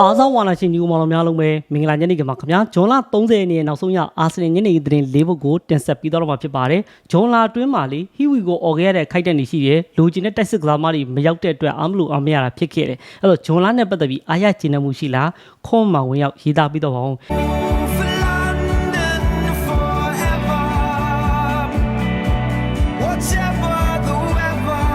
အားစားဝါနာရှင်ညီကိုမောင်တော်များလုံးပဲမင်္ဂလာညနေခင်းပါခင်ဗျာဂျွန်လ30ရက်နေ့နောက်ဆုံးရအာဆင်နယ်ညနေခင်းသတင်း၄ပုဒ်ကိုတင်ဆက်ပြီးတော့မှာဖြစ်ပါတယ်ဂျွန်လအတွင်းမှာလေဟီဝီကိုអော်ခဲ့ရတဲ့ခိုက်တဲ့နေရှိတယ်လူချင်းနဲ့တိုက်စစ်ကစားမတွေမရောက်တဲ့အတွက်အားမလို့အားမရတာဖြစ်ခဲ့တယ်အဲ့တော့ဂျွန်လနဲ့ပတ်သက်ပြီးအားရကျဉ်းမှုရှိလားခွန်မဝင်ရောက်ရေးသားပြီးတော့ပါအောင် For London forever. Whatever the weather,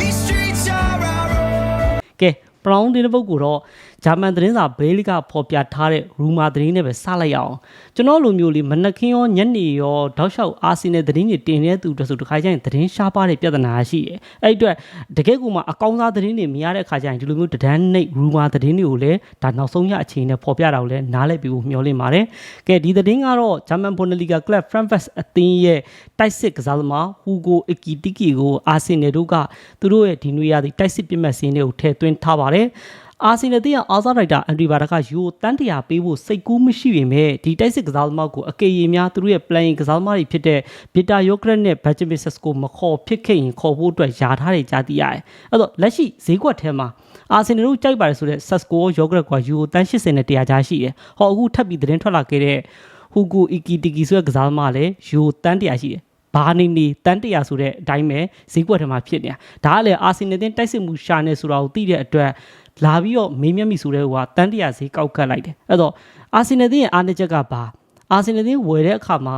these streets are our own. ကဲ ပရောင်းတင်းတဲ့ပုတ်ကိုတော့ ဂျာမန်သတင်းစာဘေးလီကဖော်ပြထားတဲ့ရူမာသတင်းနဲ့ပဲစလိုက်ရအောင်ကျွန်တော်လိုမျိုးလေးမနက်ခင်းရောညနေရောတောက်လျှောက်အာဆင်နယ်သတင်းတွေတင်နေတဲ့သူတို့ဆိုတခါကျရင်သတင်းရှားပါတဲ့ပြဿနာရှိတယ်အဲ့ဒီအတွက်တကယ်ကိုမှအကောင်းစားသတင်းတွေမရတဲ့အခါကျရင်ဒီလိုမျိုးတဒန်းနှိပ်ရူမာသတင်းတွေကိုလည်းဒါနောက်ဆုံးရအချိန်နဲ့ဖော်ပြတာကိုလည်းနားလည်ပြီးမျှော်လင့်ပါတယ်ကဲဒီသတင်းကတော့ဂျာမန်ဘွန်ဒလီဂါကလပ်ဖရန့်ဖက်အသင်းရဲ့တိုက်စစ်ကစားသမားဟူဂိုအကီတီကီကိုအာဆင်နယ်တို့ကသူတို့ရဲ့ဒီနွေရာသီတိုက်စစ်ပြစ်မှတ်စင်းတွေကိုထည့်သွင်းထားပါတယ် အာဆင်နယ်တင်းကအာဇာရိုက်တာအန်ဒရီဘာဒကယူတန်တရာပေးဖို့စိတ်ကူးမရှိပေမဲ့ဒီတိုက်စစ်ကစားသမားကိုအကေရီများသူတို့ရဲ့ playing ကစားသမားတွေဖြစ်တဲ့ဘီတာယိုကရက်နဲ့ဘက်ဂျမင်ဆက်ကိုမခေါ်ဖြစ်ခဲ့ရင်ခေါ်ဖို့အတွက်ယာထားတယ်ကြားသိရတယ်။အဲ့တော့လက်ရှိဈေးကွက်ထဲမှာအာဆင်နယ်တို့ကြိုက်ပါတယ်ဆိုတဲ့ Sasco ယောဂရက်ကယူတန်80နဲ့100ကြားရှိတယ်။ဟောအခုထပ်ပြီးသတင်းထွက်လာခဲ့တဲ့ဟူဂိုအီကီတီကီဆိုတဲ့ကစားသမားလည်းယူတန်100ရှိတယ်။ဘာနေနေတန်တရာဆိုတဲ့အတိုင်းပဲဈေးကွက်ထဲမှာဖြစ်နေတာဒါကလည်းအာဆင်နယ်တင်တိုက်စစ်မှုရှာနေဆိုတာကိုသိတဲ့အတွက် လာပြီးတော့မေးမြတ်မိဆိုတဲ့ဟိုကတန်တရာဈေးကောက်ကတ်လိုက်တယ်အဲ့တော့အာဆင်နယ်တင်ရဲ့အားနည်းချက်ကဘာအာဆင်နယ်တင်ဝယ်တဲ့အခါမှာ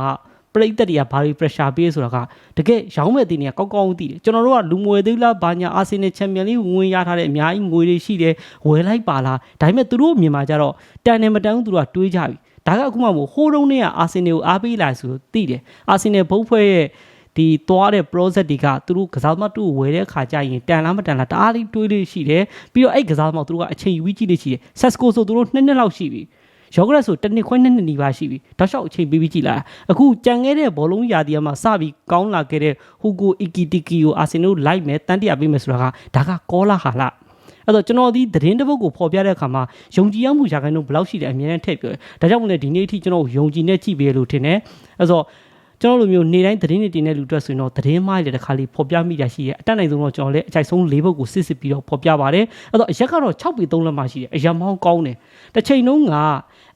ပရိသတ်တွေကဘာတွေ pressure ပေးဆိုတာကတကယ်ရောင်းမဲ့တင်တွေကကောက်ကောက်သိတယ်ကျွန်တော်တို့ကလူမွေသေးလားဘာညာအာဆင်နယ်ချန်ပီယံလိဝင်ရထားတဲ့အများကြီးငွေတွေရှိတယ်ဝယ်လိုက်ပါလားဒါပေမဲ့သူတို့မြင်မှာကြတော့တန်တယ်မတန်ဘူးသူတို့ကတွေးကြပြီဒါကအခုမှမို့ဟိုးတုံးနဲ့ကအာဆင်နယ်ကိုအားပေးလာဆိုသိတယ်အာဆင်နယ်ဘုတ်ဖွဲ့ရဲ့ ဒီသွားတဲ့ project တွေကသူတို့ကစားသမားတူဝယ်တဲ့အခါကျရင်တန်လားမတန်လားတအားလေးတွေးလေးရှိတယ်ပြီးတော့အဲ့ကစားသမားသူတို့ကအချိန်ယူပြီးကြည့်လေးရှိတယ် Sesco ဆိုသူတို့နှစ်နှစ်လောက်ရှိပြီယောဂရက်ဆိုတစ်နှစ်ခွဲနှစ်နှစ်နီးပါးရှိပြီတောက်လျှောက်အချိန်ပေးပြီးကြည့်လာအခုကြံခဲ့တဲ့ဘောလုံးရာသီမှာစပြီးကောင်းလာခဲ့တဲ့ဟူဂိုအီကီတီကီကိုအာဆင်နယ်လိုက်မယ်တန်တရာပေးမယ်ဆိုတာကဒါကကောလာဟာလာအဲ့တော့ကျွန်တော်ဒီသတင်းတစ်ပုဒ်ကိုဖော်ပြတဲ့အခါမှာယုံကြည်ရမှုရာခိုင်နှုန်းဘယ်လောက်ရှိတယ်အမြဲတမ်းထည့်ပြောတယ်ဒါကြောင့်မလဲဒီနေ့အထိကျွန်တော်ယုံကြည်နေကြည့်ပေးလို့ထင်တယ်အဲ့တော့ ကျွန်တော်လိုမျိုးနေတိုင်းသတင်းတွေတင်တဲ့လူတွေဆိုရင်တော့သတင်းမိုက်တဲ့တစ်ခါလေးဖော်ပြမိတာရှိရဲ့အတက်နိုင်ဆုံးတော့ကျွန်တော်လည်းအကြိုက်ဆုံး၄ဘုတ်ကိုစစ်စစ်ပြီးတော့ဖော်ပြပါတယ်အဲ့တော့အရက်ကတော့6ပေ3လက်မှရှိတယ်အရက်မောင်းကောင်းတယ်တစ်ချိန်လုံးက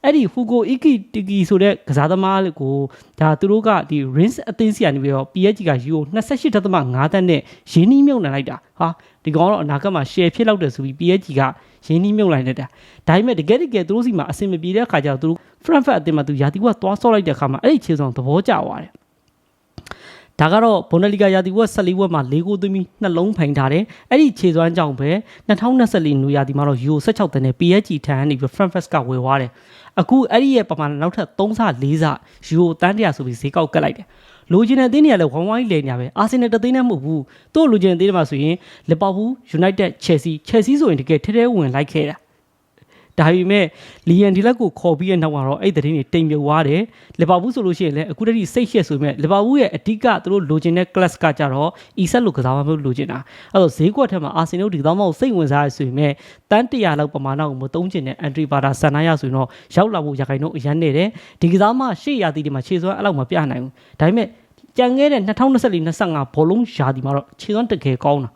အဲ့ဒီဟူဂိုအီကီတီကီဆိုတဲ့ကစားသမားကိုဒါသူတို့ကဒီ Rins အသင်းစီကနေပြီးတော့ PSG က Euro 28.5တန်းနဲ့ရင်းနှီးမြုပ်နှံလိုက်တာဟာဒီကောင်တော့အနာဂတ်မှာ share ဖြစ်လောက်တယ်ဆိုပြီး PSG ကရင်းနှီးမြုပ်လိုက်တဲ့တာဒါပေမဲ့တကယ်တကယ်သူတို့စီမှာအဆင်မပြေတဲ့အခါကျတော့သူတို့ Frankfurt အသင်းမှာသူယာတီကသွားဆော့လိုက်တဲ့အခါမှာအဲ့ဒီခြေဆောင်သဘောကျသွားတယ်ဒါကတော့ဘွန်ဒလီဂါရာသီဝက်14ဝက်မှာ၄ဂိုးသွင်းပြီးနှလုံးဖိုင်ထားတယ်။အဲ့ဒီခြေစွမ်းကြောင့်ပဲ2024နူရာသီမှာတော့ Euro 16တန်းနဲ့ PSG ထံကနေပြီး Frankfurt ကဝယ်သွားတယ်။အခုအဲ့ဒီရဲ့ပမာဏနောက်ထပ်3ဆ4ဆ Euro တန်းတရာဆိုပြီးဈေးကောက်ကတ်လိုက်တယ်။လိုချင်တဲ့အသင်းတွေကလည်းဝိုင်းဝိုင်းလဲညာပဲအာဆင်နယ်တသိန်းနဲ့မဟုတ်ဘူး။သူ့လိုချင်တဲ့အသင်းတွေမှာဆိုရင်လီဗာပူး United Chelsea Chelsea ဆိုရင်တကယ်ထဲထဲဝင်လိုက်ခဲ့တာ။ ဒါပေမဲ့လီယန်ဒီလက်ကိုခေါ်ပြီးတဲ့နောက်မှာတော့အဲ့ဒီသတင်းတွေတိမ်မြုပ်သွားတယ်လီဗာပူးဆိုလို့ရှိရင်လည်းအခုတည်းစိတ်ရှက်ဆိုပေမဲ့လီဗာပူးရဲ့အဓိကသူတို့လိုချင်တဲ့ class ကကြတော့အီဆက်လိုကစားမမျိုးလိုချင်တာအဲ့တော့ဈေးကွက်ထက်မှာအာဆင်နယ်ဒီတော့မဟုတ်စိတ်ဝင်စားရဆိုပေမဲ့တန်း100လောက်ပမာဏကိုမသုံးချင်တဲ့အန်ဒရီဘာတာဆန်နာရဆိုရင်တော့ရောက်လာဖို့ရခိုင်တော့အရန်နေတယ်ဒီကစားမရှေ့ရာသီတွေမှာခြေစွမ်းအဲ့လောက်မပြနိုင်ဘူးဒါပေမဲ့ကြံခဲ့တဲ့2024-25ဘောလုံးရာသီမှာတော့ခြေစွမ်းတကယ်ကောင်းတာ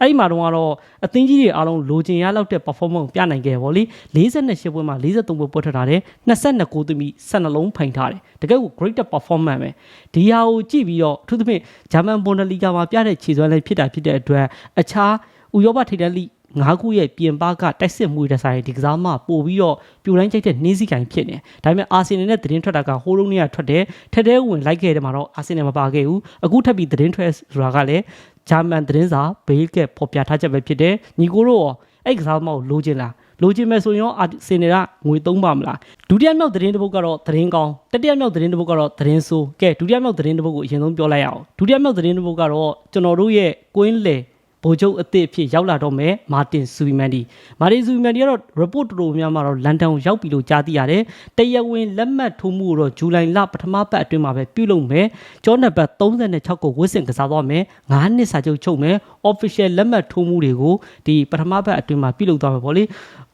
အဲ့ဒီမှာတော့ကတော့အသင်းကြီးတွေအားလုံးလိုချင်ရလောက်တဲ့ performance ကိုပြနိုင်ခဲ့ဗောလေ48ပွဲမှာ43ပွဲပွဲထွက်ထားတယ်22ဂိုးသွင်းပြီး12လုံးဖိုင်ထားတယ်တကယ်ကို great performance ပဲဒီဟာကိုကြည့်ပြီးတော့အထူးသဖြင့်ဂျာမန်ဘွန်ဒလီဂါမှာပြတဲ့ခြေစွမ်းလည်းဖြစ်တာဖြစ်တဲ့အတွက်အခြားဥရောပထိပ်တန်းလိ ငါးခုရဲ့ပြင်ပကတိုက်စစ်မှုတဲ့ဆိုင်ဒီကစားမပို့ပြီးတော့ပြိုတိုင်းချိတ်တဲ့နှင်းစည်းကင်ဖြစ်နေဒါပေမဲ့အာဆင်နယ်နဲ့သတင်းထွက်တာကဟိုးလုံးနေရထွက်တယ်ထက်တဲဝင်လိုက်ခဲ့တယ်မှာတော့အာဆင်နယ်မပါခဲ့ဘူးအခုထပ်ပြီးသတင်းထွက်ဆိုတာကလည်းဂျာမန်သတင်းစာဘေးကဖော်ပြထားချက်ပဲဖြစ်တယ်ညီကိုတို့ရောအဲ့ကစားမကိုလိုချင်လားလိုချင်မဲ့ဆိုရင်ရောအာဆင်နယ်ကငွေသုံးပါမလားဒုတိယမြောက်သတင်းတစ်ပုဒ်ကတော့သတင်းကောင်းတတိယမြောက်သတင်းတစ်ပုဒ်ကတော့သတင်းဆိုးကဲဒုတိယမြောက်သတင်းတစ်ပုဒ်ကိုအရင်ဆုံးပြောလိုက်ရအောင်ဒုတိယမြောက်သတင်းတစ်ပုဒ်ကတော့ကျွန်တော်တို့ရဲ့ကွင်းလေ ဗိုလ်ချုပ်အသစ်အဖြစ်ရောက်လာတော့မယ်မာတင်ဆူဘီမန်ဒီမာတင်ဆူဘီမန်ဒီကတော့ report တော်တော်များများတော့လန်ဒန်ကိုရောက်ပြီလို့ကြားသိရတယ်တရားဝင်လက်မှတ်ထိုးမှုကိုတော့ဇူလိုင်လပထမပတ်အတွင်းမှာပဲပြုလုပ်မယ်ကျောနံပါတ်36ကိုဝစ်စင်ကစားသွားမယ်9နှစ်စာချုပ်ချုပ်မယ် official လက်မှတ်ထိုးမှုတွေကိုဒီပထမပတ်အတွင်းမှာပြုလုပ်သွားမယ်ပေါ့လေ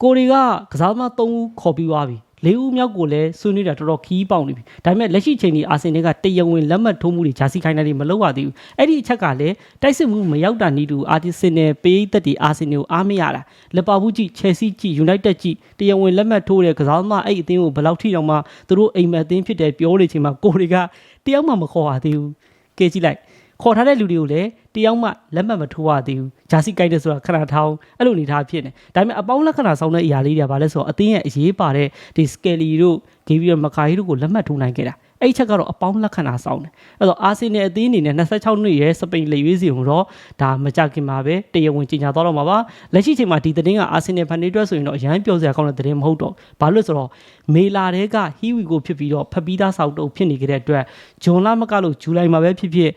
ကိုရီကကစားသမား3ဦးခေါ်ပြီးသွားပြီ လေးဦးမြောက်ကိုလည်းဆွေးနွေးတာတော်တော်ခီးပေါက်နေပြီဒါပေမဲ့လက်ရှိချိန်ဒီအာဆင်နယ်ကတရဝင်လက်မှတ်ထိုးမှုတွေဂျာစီခိုင်းတာတွေမလုပ်ရသေးဘူးအဲ့ဒီအချက်ကလည်းတိုက်စစ်မှုမရောက်တာနီးတူအာတီဆင်နယ်ပေးသက်ဒီအာဆင်နယ်ကိုအားမရတာလက်ပါဘူးကြည့်ချယ်ဆီကြည့်ယူနိုက်တက်ကြည့်တရဝင်လက်မှတ်ထိုးတဲ့ကစားသမားအဲ့အသင်းကိုဘယ်လောက်ထိတောင်မှသူတို့အိမ်မက်အသင်းဖြစ်တယ်ပြောနေချိန်မှာကိုတွေကတယောက်မှမခေါ်ရသေးဘူးကဲကြည့်လိုက်ခေါ်ထားတဲ့လူတွေကိုလည်း တယောက်မှလက်မှတ်မထိုးရသေးဘူးဂျာစီကိုက်တယ်ဆိုတာခဏထောင်းအဲ့လိုအနေထားဖြစ်နေဒါပေမဲ့အပေါင်းလက္ခဏာဆောင်တဲ့အရာလေးတွေကဘာလဲဆိုတော့အသင်းရဲ့အရေးပါတဲ့ဒီစကယ်လီတို့ဂေဗီယယ်မကာဟီတို့ကိုလက်မှတ်ထိုးနိုင်ခဲ့တာအဲ့ဒီချက်ကတော့အပေါင်းလက္ခဏာဆောင်တယ်အဲ့တော့အာဆင်နယ်အသင်းအနေနဲ့26နှစ်ရဲ့စပိန်လေရွေးစီကိုတော့ဒါမကြခင်မှာပဲတရားဝင်ကြေညာသွားတော့မှာပါလက်ရှိချိန်မှာဒီသတင်းကအာဆင်နယ်ဖန်နေအတွက်ဆိုရင်တော့အရန်ပြောစရာကောင်းတဲ့သတင်းမဟုတ်တော့ဘာလို့လဲဆိုတော့မေလာတဲကဟီဝီကိုဖြစ်ပြီးတော့ဖက်ပြီးသားဆောက်တုပ်ဖြစ်နေကြတဲ့အတွက်ဂျွန်လာမကလို့ဇူလိုင်မှာပဲဖြစ်ဖြစ်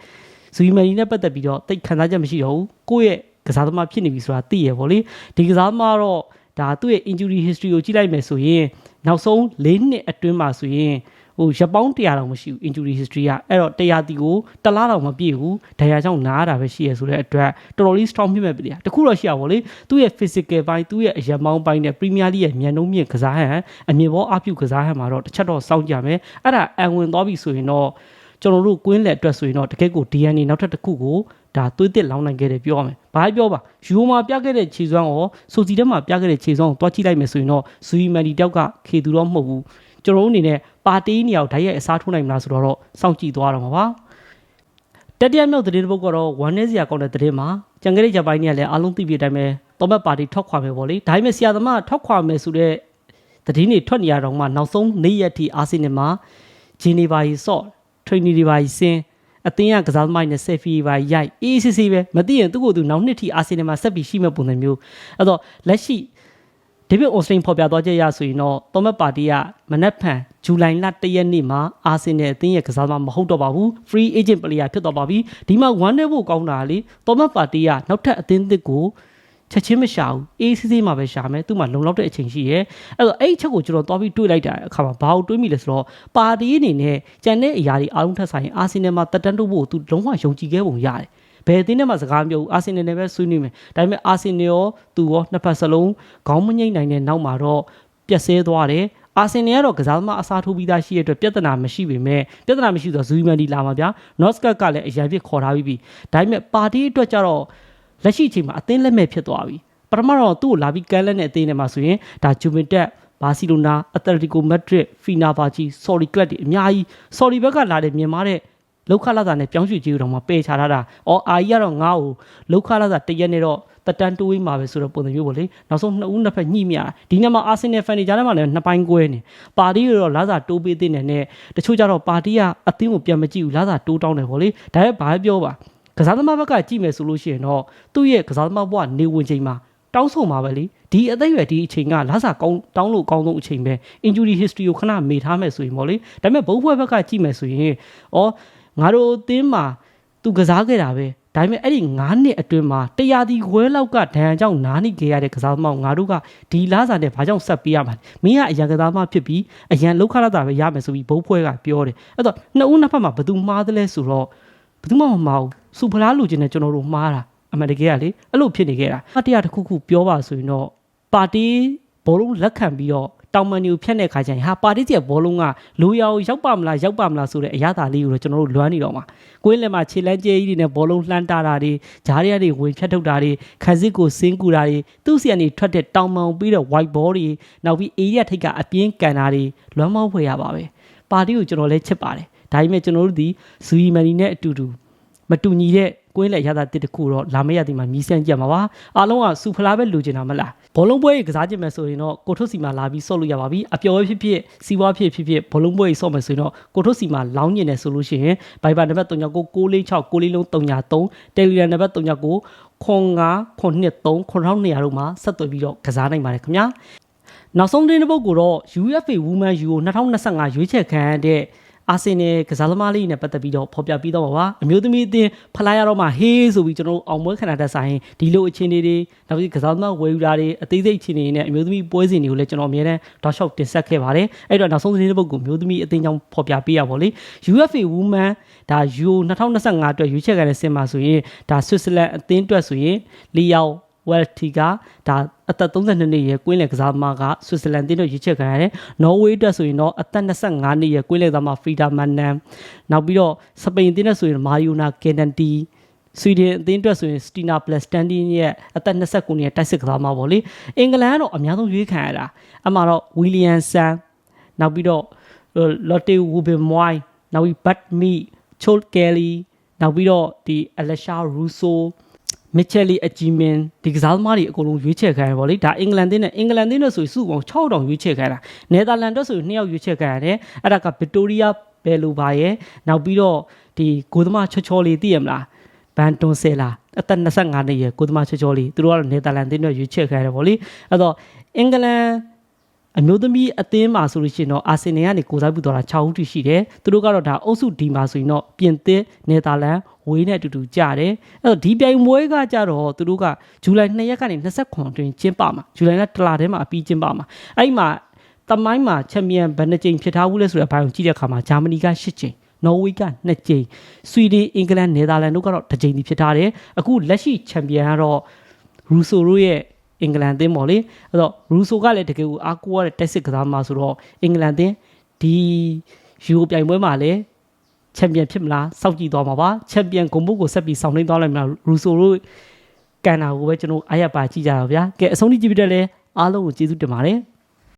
ဇူမန်နီနဲ့ပတ်သက်ပြီးတော့တိတ်ခံစားချက်မရှိတော့ဘူးကိုယ့်ရဲ့ကစားသမားဖြစ်နေပြီဆိုတာသိရပေါ့လေဒီကစားသမားတော့ဒါသူ့ရဲ့ injury history ကိုကြည့်လိုက်မယ်ဆိုရင်နောက်ဆုံး၄နှစ်အတွင်းမှာဆိုရင်ဟိုရပောင်း100တောင်မရှိဘူး injury history ကအဲ့တော့100တီကိုတစ်လားတောင်မပြည့်ဘူးဒဏ်ရာကြောင့်နားရတာပဲရှိရဆိုတဲ့အတွက်တော်တော်လေး strong ဖြစ်မဲ့ပြီတခုတော့ရှိရပါဘောလေသူ့ရဲ့ physical ဘိုင်းသူ့ရဲ့အရမောင်းဘိုင်းနဲ့ Premier League ရဲ့မြန်နှုံးမြင့်ကစားဟန်အမြင်ပေါ်အပြုကစားဟန်မှာတော့တစ်ချက်တော့စောင့်ကြမယ်အဲ့ဒါအံဝင်သွားပြီဆိုရင်တော့ ကျွန်တော်တို့ကွင်းလက်အတွက်ဆိုရင်တော့တကယ့်ကို DNA နောက်ထပ်တစ်ခုကိုဒါသွေးတစ်လောင်းနိုင်ခဲ့တယ်ပြောရမယ်။ဘာပြောပါယူမှာပြခဲ့တဲ့ခြေစွမ်းရောဆိုစီထဲမှာပြခဲ့တဲ့ခြေစွမ်းကိုတွားကြည့်လိုက်မယ်ဆိုရင်တော့ဇူယီမန်ဒီတောက်ကခေသူတော့မဟုတ်ဘူး။ကျွန်တော်တို့အနေနဲ့ပါတီနေရာကိုဓာတ်ရိုက်အစားထိုးနိုင်မလားဆိုတော့တော့စောင့်ကြည့်သွားတော့မှာပါ။တတိယမြောက်သတင်းတစ်ပုဒ်ကတော့ဝမ်နေစရာကောင်းတဲ့သတင်းမှာကြံကြတဲ့ဂျပိုင်းတွေကလည်းအားလုံးသိပြီးအတိုင်းပဲတော်ဘက်ပါတီထောက်ခွာမယ်ပေါ့လေ။ဒါပေမဲ့ဆရာသမားထောက်ခွာမယ်ဆိုတဲ့သတင်းတွေထွက်နေရတော့မှနောက်ဆုံးနေ့ရက်ထိအာဆင်နယ်မှာဂျီနီဗာရီဆော့ training တွေပါကြီးစင်းအသင်းကကစားသမားတွေနဲ့ selfie ပါရိုက်အေးစစ်စစ်ပဲမသိရင်သူ့ကိုယ်သူနောက်နှစ်ထိအာဆင်နယ်မှာဆက်ပြီးရှိမဲ့ပုံစံမျိုးအဲ့တော့လက်ရှိဒေးဗစ်အော်စတင်ဖော်ပြသွားချက်ရဆိုရင်တော့သောမတ်ပါတီကမနက်ဖြန်ဇူလိုင်လ၁ရက်နေ့မှာအာဆင်နယ်အသင်းရဲ့ကစားသမားမဟုတ်တော့ပါဘူး free agent player ဖြစ်တော့ပါပြီဒီမှာ1 day ဖို့ကောင်းတာလေသောမတ်ပါတီကနောက်ထပ်အသင်းသစ်ကို ချက်ချင်းမရှာဘူးအေးစစ်စစ်မှာပဲရှာမယ်သူ့မှာလုံလောက်တဲ့အချိန်ရှိရဲအဲ့တော့အဲ့ဒီချက်ကိုကျွန်တော်သွားပြီးတွေးလိုက်တာအခါမှာဘာလို့တွေးမိလဲဆိုတော့ပါတီအနေနဲ့ကြံတဲ့အရာတွေအားလုံးထက်ဆိုင်အာဆင်နယ်မှာတက်တန်းတို့ဖို့သူလုံးဝယုံကြည်ခဲ့ပုံရတယ်ဘယ်အသင်းနဲ့မှစကားမပြောဘူးအာဆင်နယ်နဲ့ပဲဆွေးနွေးမယ်ဒါပေမဲ့အာဆင်နယ်ရောသူရောနှစ်ဖက်စလုံးခေါင်းမငိမ့်နိုင်တဲ့နောက်မှာတော့ပြက်ဆဲသွားတယ်အာဆင်နယ်ကတော့ကစားသမားအစားထိုးပြီးသားရှိတဲ့အတွက်ပြဿနာမရှိပေမဲ့ပြဿနာမရှိဆိုတော့ဇူမန်ဒီလာမှာဗျာနော့စကတ်ကလည်းအရန်ပြစ်ခေါ်ထားပြီးပြီဒါပေမဲ့ပါတီအတွက်ကြတော့ လက်ရှိအချိန်မှာအသင်းလက်မဲ့ဖြစ်သွားပြီပထမတော့သူ့ကိုလာပြီးကမ်းလက်နဲ့အသင်းထဲမှာဆိုရင်ဒါဂျူဗင်တက်ဘာစီလိုနာအက်တလက်တီကိုမက်ဒရစ်ဖီနာဘာချီဆော်ရီကလပ်တွေအများကြီးဆော်ရီဘက်ကလာတဲ့မြန်မာတဲ့လောက်ခလာတာနဲ့ပြောင်းရွှေ့ကြည့်တော့မှပယ်ချထားတာ။အော်အာကြီးကတော့ငါ့ကိုလောက်ခလာတာတရက်နဲ့တော့တက်တန်းတိုးဝေးမှာပဲဆိုတော့ပုံစံမျိုးပေါ့လေ။နောက်ဆုံးနှစ်ဦးနှစ်ဖက်ညှိမြဒီနေ့မှာအာဆင်နယ်ဖန်တွေကြားထဲမှာလည်းနှစ်ပိုင်းကွဲနေ။ပါတီကတော့လာစာတိုးပေးတဲ့နဲ့နဲ့တချို့ကြတော့ပါတီကအသင်းကိုပြန်မကြည့်ဘူးလာစာတိုးတောင်းတယ်ပေါ့လေ။ဒါပေမဲ့ဘာပြောပါ ကစားသမားဘက်ကကြည့်မယ်ဆိုလို့ရှိရင်တော့သူ့ရဲ့ကစားသမားဘဝနေဝင်ချိန်မှာတောင်းဆိုမှာပဲလေဒီအသက်အရွယ်ဒီအချိန်ကလာစာကောင်းတောင်းလို့ကောင်းဆုံးအချိန်ပဲ injury history ကိုခဏမေ့ထားမယ်ဆိုရင်ပေါ့လေဒါပေမဲ့ဘုံဘွဲဘက်ကကြည့်မယ်ဆိုရင်ဩငါတို့အသင်းမှာသူကစားခဲ့တာပဲဒါပေမဲ့အဲ့ဒီ9နှစ်အတွင်းမှာတရားဒီခွဲလောက်ကဒဏ်ရာကြောင့်နားနေကြရတဲ့ကစားသမားကိုငါတို့ကဒီလားစာနဲ့ဘာကြောင့်ဆက်ပေးရမှာလဲမင်းကအရန်ကစားသမားဖြစ်ပြီးအရန်လောက်ခလာတာပဲရမယ်ဆိုပြီးဘုံဘွဲကပြောတယ်အဲ့တော့နှစ်ဦးနှစ်ဖက်မှာဘယ်သူမှားသလဲဆိုတော့ဘယ်သူမှမမှားဘူး စူဖလားလူချင်းနဲ့ကျွန်တော်တို့မှားတာအမှန်တကယ်ကလေအဲ့လိုဖြစ်နေခဲ့တာအတရားတစ်ခုခုပြောပါဆိုရင်တော့ပါတီဘောလုံးလက်ခံပြီးတော့တောင်မန်နီကိုဖျက်တဲ့ခါကျရင်ဟာပါတီစီကဘောလုံးကလူရောင်ရောက်ပါမလားရောက်ပါမလားဆိုတဲ့အရာသာလေးကိုတော့ကျွန်တော်တို့လွမ်းနေတော့မှာကွင်းလယ်မှာခြေလန်းကျဲကြီးတွေနဲ့ဘောလုံးလှမ်းတာတာတွေဂျားရီယာတွေဝင်ဖြတ်ထုတ်တာတွေခန်းစစ်ကိုစင်းကူတာတွေသူ့စီကနေထွက်တဲ့တောင်မန်ပြီးတော့ white ball တွေနောက်ပြီး area ထိပ်ကအပြင်းကန်တာတွေလွမ်းမောက်ဖွယ်ရပါပဲပါတီကိုကျွန်တော်လည်းချစ်ပါတယ်ဒါပေမဲ့ကျွန်တော်တို့ဒီဇူယီမန်နီနဲ့အတူတူ မတူညီတဲ့ကွင်းလက်ရတာတစ်တခုတော့လာမရသည်မှာမြည်ဆန်းကြမှာပါအားလုံးကစူဖလားပဲလိုချင်တာမလားဘောလုံးပွဲကြီးကစားကြည့်မယ်ဆိုရင်တော့ကိုထုစီမှာလာပြီးဆော့လို့ရပါပြီအပျော်ပဲဖြစ်ဖြစ်စီးပွားဖြစ်ဖြစ်ဖြစ်ဘောလုံးပွဲကြီးဆော့မယ်ဆိုရင်တော့ကိုထုစီမှာလောင်းညင်တယ်ဆိုလို့ရှိရင်ဘိုင်ဘာနံပါတ်3996 6လေးလုံး303တယ်လီဂရမ်နံပါတ်39ခွန်9ခွန်23ခွန်1200တို့မှာဆက်သွယ်ပြီးတော့ကစားနိုင်ပါတယ်ခင်ဗျာနောက်ဆုံးတင်းတစ်ပုတ်ကိုတော့ UFA Women Euro 2025ရွေးချယ်ခံရတဲ့ အာဆင်နယ်ကစားသမားလေးနဲ့ပတ်သက်ပြီးတော့ဖော်ပြပြီးတော့ပါပါအမျိုးသမီးအသင်းဖလိုက်ရတော့မှဟေးဆိုပြီးကျွန်တော်တို့အောင်ပွဲခဏတက်ဆိုင်ဒီလိုအခြေအနေတွေနောက်ပြီးကစားသမားဝယ်ယူတာတွေအသေးစိတ်အခြေအနေတွေနဲ့အမျိုးသမီးပွဲစဉ်တွေကိုလည်းကျွန်တော်အများနဲ့တောက်လျှောက်တင်ဆက်ခဲ့ပါတယ်အဲ့တော့နောက်ဆုံးသတင်းတစ်ပုဒ်ကိုအမျိုးသမီးအသင်းကြောင့်ဖော်ပြပေးရပါလေ UFA Women ဒါ Euro 2025အတွက်ရွေးချယ်ခံတဲ့ဆင်မှာဆိုရင်ဒါဆွစ်ဇာလန်အသင်းအတွက်ဆိုရင်၄ယောက် Welty ကဒါအသက်32နှစ်ရဲ့ကွင်းလယ်ကစားသမားကဆွစ်ဇာလန်တင်းတို့ရွေးချယ်ခံရတယ်။နော်ဝေးအတွက်ဆိုရင်တော့အသက်25နှစ်ရဲ့ကွင်းလယ်သမားဖရီဒါမန်နန်နောက်ပြီးတော့စပိန်တင်းနဲ့ဆိုရင်မာယိုနာကင်နန်တီဆွီဒင်အသင်းအတွက်ဆိုရင်စတီနာပလက်စတန်ဒီရဲ့အသက်29နှစ်ရဲ့တိုက်စစ်ကစားသမားပေါ့လေအင်္ဂလန်ကတော့အများဆုံးရွေးခံရတာအမှတော့ဝီလီယမ်ဆန်နောက်ပြီးတော့လော်တေဝူဘင်မွိုင်းနောက်ပြီးဘတ်မီချိုလ်ကယ်လီနောက်ပြီးတော့ဒီအလက်ရှာရူဆို မစ်ချယ်လီအဂျီမင်ဒီကစားသမားတွေအကုန်လုံးရွေးချယ်ခံရပါလေဒါအင်္ဂလန်တင်းနဲ့အင်္ဂလန်တင်းနဲ့ဆိုရင်စုပေါင်း6000ရွေးချယ်ခံတာနယ်သာလန်တော့ဆိုရင်2ယောက်ရွေးချယ်ခံရတယ်အဲ့ဒါကဗစ်တိုးရီးယားဘယ်လိုပါရဲ့နောက်ပြီးတော့ဒီဂိုသမားချောချောလေးသိရမလားဘန်တွန်ဆဲလာအသက်25နှစ်ရဲ့ကိုသမားချောချောလေးသူတို့ကတော့နယ်သာလန်တင်းနဲ့ရွေးချယ်ခံရတယ်ဗောလေအဲ့တော့အင်္ဂလန် အမျိုးသမီးအသင်းမှာဆိုလို့ရှိရင်တော့အာဆင်နယ်ကနေကိုစားပြုသွားတာ6ဦးတိရှိတယ်သူတို့ကတော့ဒါအုပ်စု D မှာဆိုရင်တော့ပြင်သစ်နယ်သာလန်ဝေးနဲ့အတူတူကြတယ်အဲ့တော့ဒီပြိုင်ပွဲကကြတော့သူတို့ကဇူလိုင်2ရက်ကနေ29အတွင်းကျင်းပမှာဇူလိုင်လတလထဲမှာအပြီးကျင်းပမှာအဲ့ဒီမှာတမိုင်းမှာချန်ပီယံဘယ်နှကြိမ်ဖြစ်ထားဘူးလဲဆိုတဲ့အပိုင်းကိုကြည့်တဲ့အခါမှာဂျာမနီက8ကြိမ်နော်ဝေးက2ကြိမ်ဆွီဒင်အင်္ဂလန်နယ်သာလန်တို့ကတော့တစ်ကြိမ်ဒီဖြစ်ထားတယ်အခုလက်ရှိချန်ပီယံကတော့ရူဆိုတို့ရဲ့ အင်္ဂလန်အသင်းပေါ့လေအဲ့တော့ရူဆိုကလည်းတကယ်ကိုအားကိုးရတဲ့တက်စစ်ကစားမှာဆိုတော့အင်္ဂလန်အသင်းဒီယူရိုပြိုင်ပွဲမှာလည်းချန်ပီယံဖြစ်မလားစောင့်ကြည့်သွားမှာပါချန်ပီယံဂုဏ်ပုတ်ကိုဆက်ပြီးဆောင်နှိမ့်သွားလိုက်မလားရူဆိုတို့ကန်တာကိုပဲကျွန်တော်အားရပါကြည့်ကြပါဗျာကဲအဆုံးထိကြည့်ပြီးတော့လည်းအားလုံးကိုကျေးဇူးတင်ပါတယ်